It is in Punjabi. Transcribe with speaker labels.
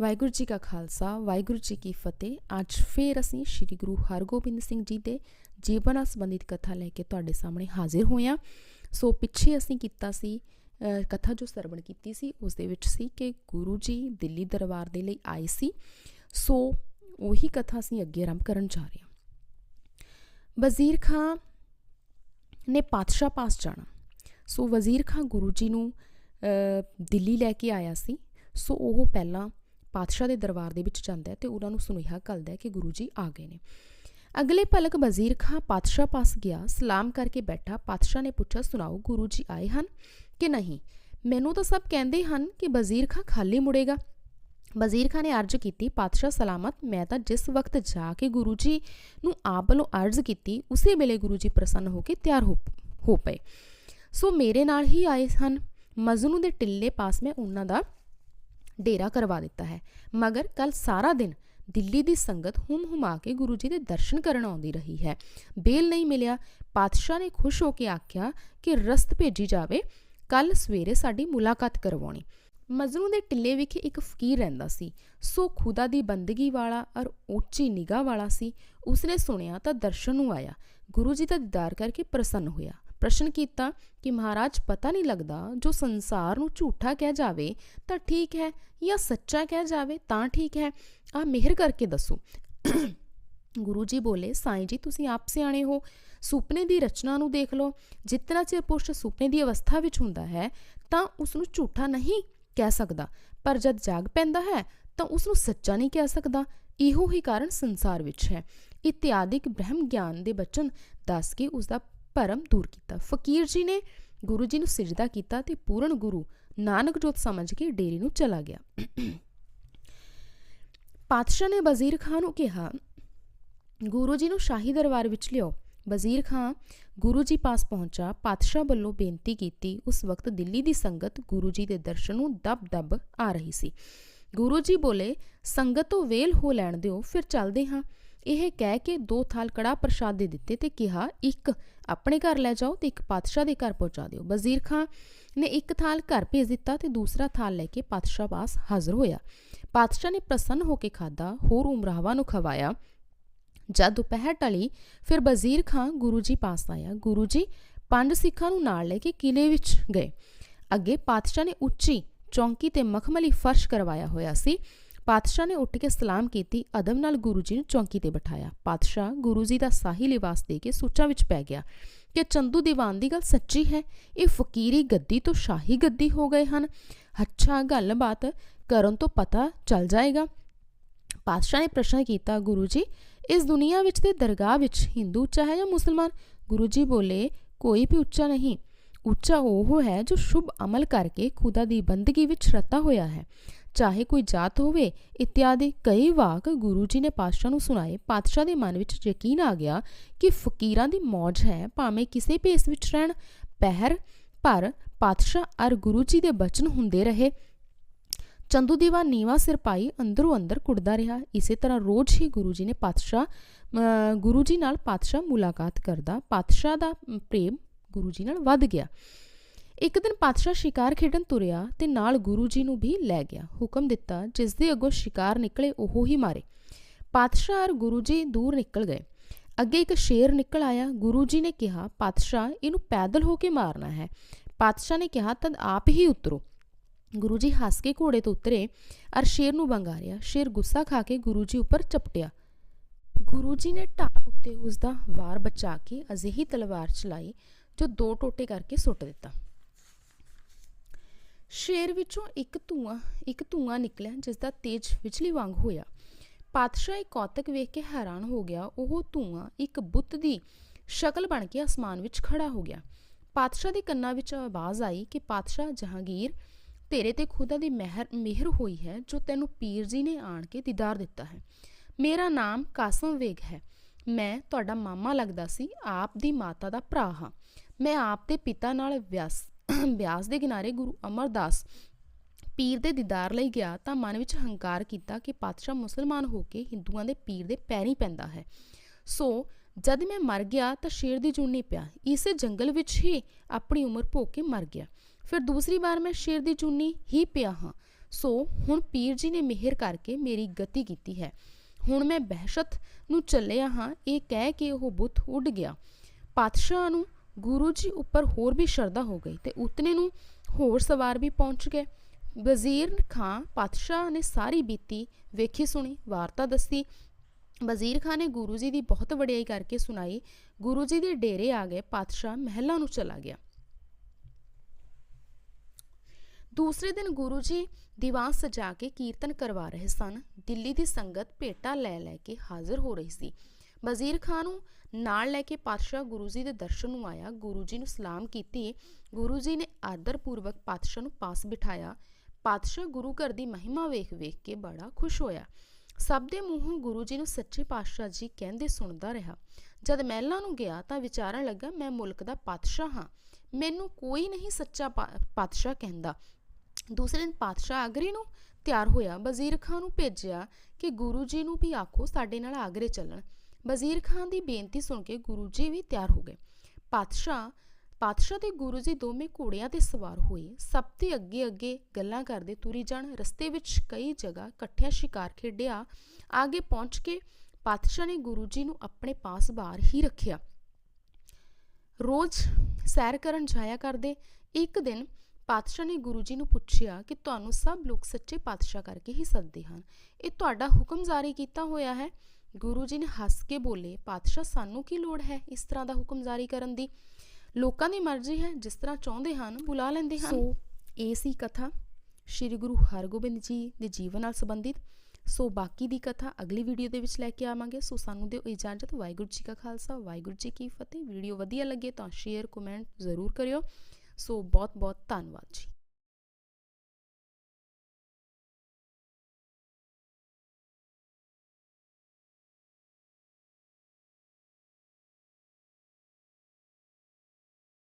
Speaker 1: ਵਾਹਿਗੁਰੂ ਜੀ ਕਾ ਖਾਲਸਾ, ਵਾਹਿਗੁਰੂ ਜੀ ਕੀ ਫਤਿਹ। ਅੱਜ ਫੇਰ ਅਸੀਂ ਸ੍ਰੀ ਗੁਰੂ ਹਰਗੋਬਿੰਦ ਸਿੰਘ ਜੀ ਦੇ ਜੀਵਨ ਨਾਲ ਸੰਬੰਧਿਤ ਕਥਾ ਲੈ ਕੇ ਤੁਹਾਡੇ ਸਾਹਮਣੇ ਹਾਜ਼ਰ ਹੋਏ ਹਾਂ। ਸੋ ਪਿੱਛੇ ਅਸੀਂ ਕੀਤਾ ਸੀ ਕਥਾ ਜੋ ਸਰਵਣ ਕੀਤੀ ਸੀ, ਉਸ ਦੇ ਵਿੱਚ ਸੀ ਕਿ ਗੁਰੂ ਜੀ ਦਿੱਲੀ ਦਰਬਾਰ ਦੇ ਲਈ ਆਏ ਸੀ। ਸੋ ਉਹੀ ਕਥਾ ਅਸੀਂ ਅੱਗੇ ਆਰੰਭ ਕਰਨ ਜਾ ਰਹੇ ਹਾਂ। ਵਜ਼ੀਰ ਖਾਂ ਨੇ ਪਾਤਸ਼ਾਹ ਪਾਸ ਜਾਣਾ। ਸੋ ਵਜ਼ੀਰ ਖਾਂ ਗੁਰੂ ਜੀ ਨੂੰ ਦਿੱਲੀ ਲੈ ਕੇ ਆਇਆ ਸੀ। ਸੋ ਉਹ ਪਹਿਲਾਂ ਪਾਤਸ਼ਾਹ ਦੇ ਦਰਬਾਰ ਦੇ ਵਿੱਚ ਜਾਂਦਾ ਹੈ ਤੇ ਉਹਨਾਂ ਨੂੰ ਸੁਨੇਹਾ ਕਰਦਾ ਹੈ ਕਿ ਗੁਰੂ ਜੀ ਆ ਗਏ ਨੇ। ਅਗਲੇ ਪਲਕ ਵਜ਼ੀਰ ਖਾਂ ਪਾਤਸ਼ਾਹ ਪਾਸ ਗਿਆ, ਸਲਾਮ ਕਰਕੇ ਬੈਠਾ, ਪਾਤਸ਼ਾਹ ਨੇ ਪੁੱਛਿਆ, ਸੁਣਾਓ, ਗੁਰੂ ਜੀ ਆਏ ਹਨ ਕਿ ਨਹੀਂ? ਮੈਨੂੰ ਤਾਂ ਸਭ ਕਹਿੰਦੇ ਹਨ ਕਿ ਵਜ਼ੀਰ ਖਾਂ ਖਾਲੀ ਮੁੜੇਗਾ। ਵਜ਼ੀਰ ਖਾਂ ਨੇ ਅਰਜ਼ ਕੀਤੀ, ਪਾਤਸ਼ਾਹ ਸਲਾਮਤ, ਮੈਂ ਤਾਂ ਜਿਸ ਵਕਤ ਜਾ ਕੇ ਗੁਰੂ ਜੀ ਨੂੰ ਆਪ ਵੱਲੋਂ ਅਰਜ਼ ਕੀਤੀ, ਉਸੇ ਵੇਲੇ ਗੁਰੂ ਜੀ ਪ੍ਰਸੰਨ ਹੋ ਕੇ ਤਿਆਰ ਹੋ ਹੋ ਪਏ। ਸੋ ਮੇਰੇ ਨਾਲ ਹੀ ਆਏ ਹਨ। ਮਜਨੂ ਦੇ ਟਿੱਲੇ ਪਾਸ ਮੈਂ ਉਹਨਾਂ ਦਾ ਡੇਰਾ ਕਰਵਾ ਦਿੱਤਾ ਹੈ। ਮਗਰ ਕੱਲ ਸਾਰਾ ਦਿਨ ਦਿੱਲੀ ਦੀ ਸੰਗਤ ਹੁਮ ਹੁਮਾ ਕੇ ਗੁਰੂ ਜੀ ਦੇ ਦਰਸ਼ਨ ਕਰਨ ਆਉਂਦੀ ਰਹੀ ਹੈ। ਬੇਲ ਨਹੀਂ ਮਿਲਿਆ। ਪਾਤਸ਼ਾਹ ਨੇ ਖੁਸ਼ ਹੋ ਕੇ ਆਖਿਆ ਕਿ ਰਸਤ ਭੇਜੀ ਜਾਵੇ। ਕੱਲ ਸਵੇਰੇ ਸਾਡੀ ਮੁਲਾਕਾਤ ਕਰਵਾਉਣੀ। ਮਜਨੂ ਦੇ ਟਿੱਲੇ ਵਿਖੇ ਇੱਕ ਫਕੀਰ ਰਹਿੰਦਾ ਸੀ। ਸੋ ਖੁਦਾ ਦੀ ਬੰਦਗੀ ਵਾਲਾ ਔਰ ਉੱਚੀ ਨਿਗਾਹ ਵਾਲਾ ਸੀ। ਉਸਨੇ ਸੁਣਿਆ ਤਾਂ ਦਰਸ਼ਨ ਨੂੰ ਆਇਆ। ਗੁਰੂ ਜੀ ਦਾ ਦੀਦਾਰ ਕਰਕੇ ਪ੍ਰਸੰਨ ਹੋਇਆ। ਪ੍ਰਸ਼ਨ ਕੀਤਾ ਕਿ ਮਹਾਰਾਜ, ਪਤਾ ਨਹੀਂ ਲੱਗਦਾ ਜੋ ਸੰਸਾਰ ਨੂੰ ਝੂਠਾ ਕਹਿ ਜਾਵੇ ਤਾਂ ਠੀਕ ਹੈ ਜਾਂ ਸੱਚਾ ਕਹਿ ਜਾਵੇ ਤਾਂ ਠੀਕ ਹੈ। ਆ ਮਿਹਰ ਕਰਕੇ ਦੱਸੋ। ਗੁਰੂ ਜੀ ਬੋਲੇ, ਸਾਈਂ ਜੀ, ਤੁਸੀਂ ਆਪ ਸਿਆਣੇ ਹੋ। ਸੁਪਨੇ ਦੀ ਰਚਨਾ ਨੂੰ ਦੇਖ ਲਓ। ਜਿਤਨਾ ਚਿਰ ਪੁਰਸ਼ ਸੁਪਨੇ ਦੀ ਅਵਸਥਾ ਵਿੱਚ ਹੁੰਦਾ ਹੈ ਤਾਂ ਉਸ ਨੂੰ ਝੂਠਾ ਨਹੀਂ ਕਹਿ ਸਕਦਾ। ਪਰ ਜਦ ਜਾਗ ਪੈਂਦਾ ਹੈ ਤਾਂ ਉਸ ਨੂੰ ਸੱਚਾ ਨਹੀਂ ਕਹਿ ਸਕਦਾ। ਇਹੋ ਹੀ ਕਾਰਨ ਸੰਸਾਰ ਵਿੱਚ ਹੈ। ਇਤਿਆਦਿਕ ਬ੍ਰਹਮ ਗਿਆਨ ਦੇ ਬਚਨ ਦੱਸ ਕੇ ਉਸ ਦਾ ਭਰਮ ਦੂਰ ਕੀਤਾ। ਫਕੀਰ ਜੀ ਨੇ ਗੁਰੂ ਜੀ ਨੂੰ ਸਿਜਦਾ ਕੀਤਾ ਤੇ ਪੂਰਨ ਗੁਰੂ ਨਾਨਕ ਜੋਤ ਸਮਝ ਕੇ ਡੇਰੇ ਨੂੰ ਚਲਾ ਗਿਆ। ਪਾਤਸ਼ਾਹ ਨੇ ਵਜ਼ੀਰ ਖਾਨ ਨੂੰ ਕਿਹਾ, ਗੁਰੂ ਜੀ ਨੂੰ ਸ਼ਾਹੀ ਦਰਬਾਰ ਵਿੱਚ ਲਿਓ ਵਜ਼ੀਰ ਖਾਂ ਗੁਰੂ ਜੀ ਪਾਸ ਪਹੁੰਚਾ। ਪਾਤਸ਼ਾਹ ਵੱਲੋਂ ਬੇਨਤੀ ਕੀਤੀ, ਉਸ ਵਕਤ ਦਿੱਲੀ ਦੀ ਸੰਗਤ ਗੁਰੂ ਜੀ ਦੇ ਦਰਸ਼ਨ ਨੂੰ ਦਬ-ਦਬ ਆ ਰਹੀ ਸੀ। ਗੁਰੂ ਜੀ ਬੋਲੇ, ਸੰਗਤ ਤੋਂ ਵੇਲ ਹੋ ਲੈਣ ਦਿਓ, ਫਿਰ ਚੱਲਦੇ ਹਾਂ। ਇਹ ਕਹਿ ਕੇ ਦੋ ਥਾਲ ਕੜਾ ਪ੍ਰਸ਼ਾਦ ਦੇ ਦਿੱਤੇ ਤੇ ਕਿਹਾ, ਇੱਕ ਆਪਣੇ ਘਰ ਲੈ ਜਾਓ ਤੇ ਇੱਕ ਪਾਤਸ਼ਾਹ ਦੇ ਘਰ ਪਹੁੰਚਾ ਦਿਓ। ਵਜ਼ੀਰ ਖਾਂ ਨੇ ਇੱਕ ਥਾਲ ਘਰ ਭੇਜ ਦਿੱਤਾ ਤੇ ਦੂਸਰਾ ਥਾਲ ਲੈ ਕੇ ਪਾਤਸ਼ਾਹ ਪਾਸ ਹਾਜ਼ਰ ਹੋਇਆ। ਪਾਤਸ਼ਾਹ ਨੇ ਪ੍ਰਸੰਨ ਹੋ ਕੇ ਖਾਦਾ ਹੋਰ ਉਮਰਾਵਾਂ ਨੂੰ ਖਵਾਇਆ। ਜਦ ਦੁਪਹਿਰ ਟਲੀ, ਫਿਰ ਵਜ਼ੀਰ ਖਾਂ ਗੁਰੂ ਜੀ ਪਾਸ ਆਇਆ। ਗੁਰੂ ਜੀ ਪੰਜ ਸਿੱਖਾਂ ਨੂੰ ਨਾਲ ਲੈ ਕੇ ਕਿਲੇ ਵਿੱਚ ਗਏ। ਅੱਗੇ ਪਾਤਸ਼ਾਹ ਨੇ ਉੱਚੀ ਚੌਂਕੀ ਤੇ ਮਖਮਲੀ ਫਰਸ਼ ਕਰਵਾਇਆ ਹੋਇਆ ਸੀ। ਪਾਤਸ਼ਾਹ ਨੇ ਉੱਠ ਕੇ ਸਲਾਮ ਕੀਤੀ, ਅਦਬ ਨਾਲ ਗੁਰੂ ਜੀ ਨੂੰ ਚੌਂਕੀ ਤੇ ਬਿਠਾਇਆ। ਪਾਤਸ਼ਾਹ ਗੁਰੂ ਜੀ ਦਾ ਸਾਹੀ ਲਿਬਾਸ ਦੇ ਕੇ ਸੋਚਾਂ ਵਿੱਚ ਪੈ ਗਿਆ ਕਿ ਚੰਦੂ ਦੀਵਾਨ ਦੀ ਗੱਲ ਸੱਚੀ ਹੈ, ਇਹ ਫਕੀਰੀ ਗੱਦੀ ਤੋਂ ਸ਼ਾਹੀ ਗੱਦੀ ਹੋ ਗਏ ਹਨ। ਅੱਛਾ ਗੱਲਬਾਤ ਕਰਨ ਤੋਂ ਪਤਾ ਚੱਲ ਜਾਏਗਾ। ਪਾਤਸ਼ਾਹ ਨੇ ਪ੍ਰਸ਼ਨ ਕੀਤਾ, ਗੁਰੂ ਜੀ, ਇਸ ਦੁਨੀਆ ਵਿੱਚ ਤੇ ਦਰਗਾਹ ਵਿੱਚ ਹਿੰਦੂ ਉੱਚਾ ਹੈ ਜਾਂ ਮੁਸਲਮਾਨ? ਗੁਰੂ ਜੀ ਬੋਲੇ, ਕੋਈ ਵੀ ਉੱਚਾ ਨਹੀਂ। ਉੱਚਾ ਉਹ ਹੈ ਜੋ ਸ਼ੁਭ ਅਮਲ ਕਰਕੇ ਖੁਦਾ ਦੀ ਬੰਦਗੀ ਵਿੱਚ ਰਤਾ ਹੋਇਆ ਹੈ। ਚਾਹੇ ਕੋਈ ਜਾਤ ਹੋਵੇ, ਇਤਿਆਦਿ ਕਈ ਵਾਕ ਗੁਰੂ ਜੀ ਨੇ ਪਾਤਸ਼ਾਹ ਨੂੰ ਸੁਣਾਏ। ਪਾਤਸ਼ਾਹ ਦੇ ਮਨ ਵਿੱਚ ਯਕੀਨ ਆ ਗਿਆ ਕਿ ਫਕੀਰਾਂ ਦੀ ਮੌਜ ਹੈ, ਭਾਵੇਂ ਕਿਸੇ ਭੇਸ ਵਿੱਚ ਰਹਿਣ। ਪਹਿਰ, ਪਰ ਪਾਤਸ਼ਾਹ ਅਰ ਗੁਰੂ ਜੀ ਦੇ ਬਚਨ ਹੁੰਦੇ ਰਹੇ। ਚੰਦੂ ਦੀਵਾ ਨੀਵਾ ਸਿਰ ਪਾਈ ਅੰਦਰੋਂ ਅੰਦਰ ਕੁੜਦਾ ਰਿਹਾ। ਇਸੇ ਤਰ੍ਹਾਂ ਰੋਜ਼ ਹੀ ਗੁਰੂ ਜੀ ਨੇ ਪਾਤਸ਼ਾਹ ਗੁਰੂ ਜੀ ਨਾਲ ਪਾਤਸ਼ਾਹ ਮੁਲਾਕਾਤ ਕਰਦਾ। ਪਾਤਸ਼ਾਹ ਦਾ ਪ੍ਰੇਮ ਗੁਰੂ ਜੀ ਨਾਲ ਵੱਧ ਗਿਆ। ਇੱਕ ਦਿਨ ਪਾਤਸ਼ਾਹ ਸ਼ਿਕਾਰ ਖੇਡਣ ਤੁਰਿਆ ਤੇ ਨਾਲ ਗੁਰੂ ਜੀ ਨੂੰ ਵੀ ਲੈ ਗਿਆ। ਹੁਕਮ ਦਿੱਤਾ, ਜਿਸ ਦੇ ਅੱਗੋਂ ਸ਼ਿਕਾਰ ਨਿਕਲੇ, ਉਹ ਹੀ ਮਾਰੇ। ਪਾਤਸ਼ਾਹ ਔਰ ਗੁਰੂ ਜੀ ਦੂਰ ਨਿਕਲ ਗਏ। ਅੱਗੇ ਇੱਕ ਸ਼ੇਰ ਨਿਕਲ ਆਇਆ। ਗੁਰੂ ਜੀ ਨੇ ਕਿਹਾ, ਪਾਤਸ਼ਾਹ, ਇਹਨੂੰ ਪੈਦਲ ਹੋ ਕੇ ਮਾਰਨਾ ਹੈ। ਪਾਤਸ਼ਾਹ ਨੇ ਕਿਹਾ, ਤਦ ਆਪ ਹੀ ਉਤਰੋ। ਗੁਰੂ ਜੀ ਹੱਸ ਕੇ ਘੋੜੇ ਤੋਂ ਉਤਰੇ ਅਰ ਸ਼ੇਰ ਨੂੰ ਬੰਗਾਰਿਆ ਸ਼ੇਰ ਗੁੱਸਾ ਖਾ ਕੇ ਗੁਰੂ ਜੀ ਉੱਪਰ ਚਪਟਿਆ। ਗੁਰੂ ਜੀ ਨੇ ਢਾਲ ਉੱਤੇ ਉਸ ਦਾ ਵਾਰ ਬਚਾ ਕੇ ਅਜਿਹੀ ਤਲਵਾਰ ਚਲਾਈ ਜੋ ਦੋ ਟੋਟੇ ਕਰਕੇ ਸੁੱਟ ਦਿੱਤਾ। ਸ਼ੇਰ ਵਿੱਚੋਂ ਇੱਕ ਧੂਆਂ ਇੱਕ ਧੂਆਂ ਨਿਕਲਿਆ ਜਿਸ ਦਾ ਤੇਜ ਵਿਚਲੀ ਵਾਂਗ ਹੋਇਆ। ਪਾਤਸ਼ਾਹ ਇਹ ਕੌਤਕ ਵੇਖ ਕੇ ਹੈਰਾਨ ਹੋ ਗਿਆ। ਉਹ ਧੂਆਂ ਇੱਕ ਬੁੱਤ ਦੀ ਸ਼ਕਲ ਬਣ ਕੇ ਅਸਮਾਨ ਵਿੱਚ ਖੜਾ ਹੋ ਗਿਆ। ਪਾਤਸ਼ਾਹ ਦੇ ਕੰਨਾਂ ਵਿੱਚ ਆਵਾਜ਼ ਆਈ ਕਿ, ਪਾਤਸ਼ਾਹ, ਜਹਾਂਗੀਰ, ਤੇਰੇ ਤੇ ਖੁਦਾ ਦੀ ਮਿਹਰ ਮਿਹਰ ਹੋਈ ਹੈ, ਜੋ ਤੈਨੂੰ ਪੀਰ ਜੀ ਨੇ ਆਣ ਕੇ ਦੀਦਾਰ ਦਿੱਤਾ ਹੈ। ਮੇਰਾ ਨਾਮ ਕਾਸਮ ਵੇਗ ਹੈ। ਮੈਂ ਤੁਹਾਡਾ ਮਾਮਾ ਲੱਗਦਾ ਸੀ, ਆਪ ਦੀ ਮਾਤਾ ਦਾ ਭਰਾ ਹਾਂ। ਮੈਂ ਆਪ ਦੇ ਪਿਤਾ ਨਾਲ ਵਿਆਸ, ਬਿਆਸ ਦੇ ਕਿਨਾਰੇ ਗੁਰੂ ਅਮਰਦਾਸ ਪੀਰ ਦੇ ਦੀਦਾਰ ਲਈ ਗਿਆ ਤਾਂ ਮਨ ਵਿੱਚ ਹੰਕਾਰ ਕੀਤਾ ਕਿ ਪਾਤਸ਼ਾਹ ਮੁਸਲਮਾਨ ਹੋ ਕੇ ਹਿੰਦੂਆਂ ਦੇ ਪੀਰ ਦੇ ਪੈਰੀ ਪੈਂਦਾ ਹੈ। ਸੋ ਜਦ ਮੈਂ ਮਰ ਗਿਆ ਤਾਂ ਸ਼ੇਰ ਦੀ ਚੂਨੀ ਪਿਆ। ਇਸੇ ਜੰਗਲ ਵਿੱਚ ਹੀ ਆਪਣੀ ਉਮਰ ਭੋਗ ਕੇ ਮਰ ਗਿਆ। ਫਿਰ ਦੂਸਰੀ ਵਾਰ ਮੈਂ ਸ਼ੇਰ ਦੀ ਚੂਨੀ ਹੀ ਪਿਆ ਹਾਂ। ਸੋ ਹੁਣ ਪੀਰ ਜੀ ਨੇ ਮਿਹਰ ਕਰਕੇ ਮੇਰੀ ਗਤੀ ਕੀਤੀ ਹੈ। ਹੁਣ ਮੈਂ ਬਹਿਸ਼ਤ ਨੂੰ ਚੱਲਿਆ ਹਾਂ। ਇਹ ਕਹਿ ਕੇ ਉਹ ਬੁੱਤ ਉੱਡ ਗਿਆ। ਪਾਤਸ਼ਾਹ ਨੂੰ ਗੁਰੂ ਜੀ ਉੱਪਰ ਹੋਰ ਵੀ ਸ਼ਰਧਾ ਹੋ ਗਈ ਤੇ ਉਤਨੇ ਨੂੰ ਹੋਰ ਸਵਾਰ ਵੀ ਪਹੁੰਚ ਗਏ। ਵਜ਼ੀਰ ਖਾਂ ਪਾਤਸ਼ਾਹ ਨੇ ਸਾਰੀ ਬੀਤੀ ਵੇਖੀ ਸੁਣੀ, ਵਾਰਤਾ ਦੱਸੀ। ਵਜ਼ੀਰ ਖਾਨ ਨੇ ਗੁਰੂ ਜੀ ਦੀ ਬਹੁਤ ਵਡਿਆਈ ਕਰਕੇ ਸੁਣਾਈ। ਗੁਰੂ ਜੀ ਦੇ ਡੇਰੇ ਆ ਗਏ, ਪਾਤਸ਼ਾਹ ਮਹਿਲਾਂ ਨੂੰ ਚਲਾ ਗਿਆ। ਦੂਸਰੇ ਦਿਨ ਗੁਰੂ ਜੀ ਦੀਵਾਨ ਸਜਾ ਕੇ ਕੀਰਤਨ ਕਰਵਾ ਰਹੇ ਸਨ। ਦਿੱਲੀ ਦੀ ਸੰਗਤ ਭੇਟਾ ਲੈ ਲੈ ਕੇ ਹਾਜ਼ਰ ਹੋ ਰਹੀ ਸੀ। ਵਜ਼ੀਰ ਖਾਨ ਨੂੰ ਨਾਲ ਲੈ ਕੇ ਪਾਤਸ਼ਾਹ ਗੁਰੂ ਜੀ ਦੇ ਦਰਸ਼ਨ ਨੂੰ ਆਇਆ, ਗੁਰੂ ਜੀ ਨੂੰ ਸਲਾਮ ਕੀਤੀ। ਗੁਰੂ ਜੀ ਨੇ ਆਦਰ ਪੂਰਵਕ ਪਾਤਸ਼ਾਹ ਨੂੰ ਪਾਸ ਬਿਠਾਇਆ। ਪਾਤਸ਼ਾਹ ਗੁਰੂ ਘਰ ਦੀ ਮਹਿਮਾ ਵੇਖ ਵੇਖ ਕੇ ਬੜਾ ਖੁਸ਼ ਹੋਇਆ। ਸਭ ਦੇ ਮੂੰਹੋਂ ਗੁਰੂ ਜੀ ਨੂੰ ਸੱਚੇ ਪਾਤਸ਼ਾਹ ਜੀ ਕਹਿੰਦੇ ਸੁਣਦਾ ਰਿਹਾ। ਜਦ ਮਹਿਲਾਂ ਨੂੰ ਗਿਆ ਤਾਂ ਵਿਚਾਰਨ ਲੱਗਾ, ਮੈਂ ਮੁਲਕ ਦਾ ਪਾਤਸ਼ਾਹ ਹਾਂ। ਮੈਨੂੰ ਕੋਈ ਨਹੀਂ ਸੱਚਾ ਪਾ- ਪਾਤਸ਼ਾਹ ਕਹਿੰਦਾ। ਦੂਸਰੇ ਦਿਨ ਪਾਤਸ਼ਾਹ ਆਗਰੇ ਨੂੰ ਤਿਆਰ ਹੋਇਆ। ਵਜ਼ੀਰ ਖਾਨ ਨੂੰ ਭੇਜਿਆ ਕਿ ਗੁਰੂ ਜੀ ਨੂੰ ਵੀ ਆਖੋ ਸਾਡੇ ਨਾਲ ਆਗਰੇ ਚੱਲਣ। ਵਜ਼ੀਰ ਖਾਨ ਦੀ ਬੇਨਤੀ ਸੁਣ ਕੇ ਗੁਰੂ ਜੀ ਵੀ ਤਿਆਰ ਹੋ ਗਏ। ਪਾਤਸ਼ਾਹ ਪਾਤਸ਼ਾਹ ਤੇ ਗੁਰੂ ਜੀ ਦੋਵੇਂ ਘੋੜਿਆਂ ਤੇ ਸਵਾਰ ਹੋਏ। ਸਭ ਤੇ ਅੱਗੇ ਅੱਗੇ ਗੱਲਾਂ ਕਰਦੇ ਤੁਰੀ ਜਾਣ, ਰਸਤੇ ਵਿੱਚ ਕਈ ਜਗ੍ਹਾ ਇਕੱਠਿਆਂ ਸ਼ਿਕਾਰ ਖੇਡਿਆ। ਆਗੇ ਪਹੁੰਚ ਕੇ ਪਾਤਸ਼ਾਹ ਨੇ ਗੁਰੂ ਜੀ ਨੂੰ ਆਪਣੇ ਪਾਸ ਬਾਹਰ ਹੀ ਰੱਖਿਆ। ਰੋਜ਼ ਸੈਰ ਕਰਨ ਜਾਇਆ ਕਰਦੇ। ਇੱਕ ਦਿਨ ਪਾਤਸ਼ਾਹ ਨੇ ਗੁਰੂ ਜੀ ਨੂੰ ਪੁੱਛਿਆ ਕਿ ਤੁਹਾਨੂੰ ਸਭ ਲੋਕ ਸੱਚੇ ਪਾਤਸ਼ਾਹ ਕਰਕੇ ਹੀ ਸੱਦਦੇ ਹਨ। ਇਹ ਤੁਹਾਡਾ ਹੁਕਮ ਜਾਰੀ ਕੀਤਾ ਹੋਇਆ ਹੈ। ਗੁਰੂ ਜੀ ਨੇ ਹੱਸ ਕੇ ਬੋਲੇ, ਪਾਤਸ਼ਾਹ, ਸਾਨੂੰ ਕੀ ਲੋੜ ਹੈ ਇਸ ਤਰ੍ਹਾਂ ਦਾ ਹੁਕਮ ਜਾਰੀ ਕਰਨ ਦੀ? ਲੋਕਾਂ ਦੀ ਮਰਜ਼ੀ ਹੈ, ਜਿਸ ਤਰ੍ਹਾਂ ਚਾਹੁੰਦੇ ਹਨ, ਬੁਲਾ ਲੈਂਦੇ ਹਨ। ਸੋ ਇਹ ਸੀ ਕਥਾ। ਸ੍ਰੀ ਗੁਰੂ ਹਰਗੋਬਿੰਦ ਜੀ ਦੇ ਜੀਵਨ ਨਾਲ ਸੰਬੰਧਿਤ। ਸੋ ਬਾਕੀ ਦੀ ਕਥਾ ਅਗਲੀ ਵੀਡੀਓ ਦੇ ਵਿੱਚ ਲੈ ਕੇ ਆਵਾਂਗੇ। ਸੋ ਸਾਨੂੰ ਦਿਓ ਇਜਾਜ਼ਤ। ਵਾਹਿਗੁਰੂ ਜੀ ਕਾ ਖਾਲਸਾ, ਵਾਹਿਗੁਰੂ ਜੀ ਕੀ ਫਤਿਹ। ਵੀਡੀਓ ਵਧੀਆ ਲੱਗੇ ਤਾਂ ਸ਼ੇਅਰ, ਕਮੈਂਟ ਜ਼ਰੂਰ ਕਰਿਓ। ਸੋ ਬਹੁਤ ਬਹੁਤ ਧੰਨਵਾਦ ਜੀ।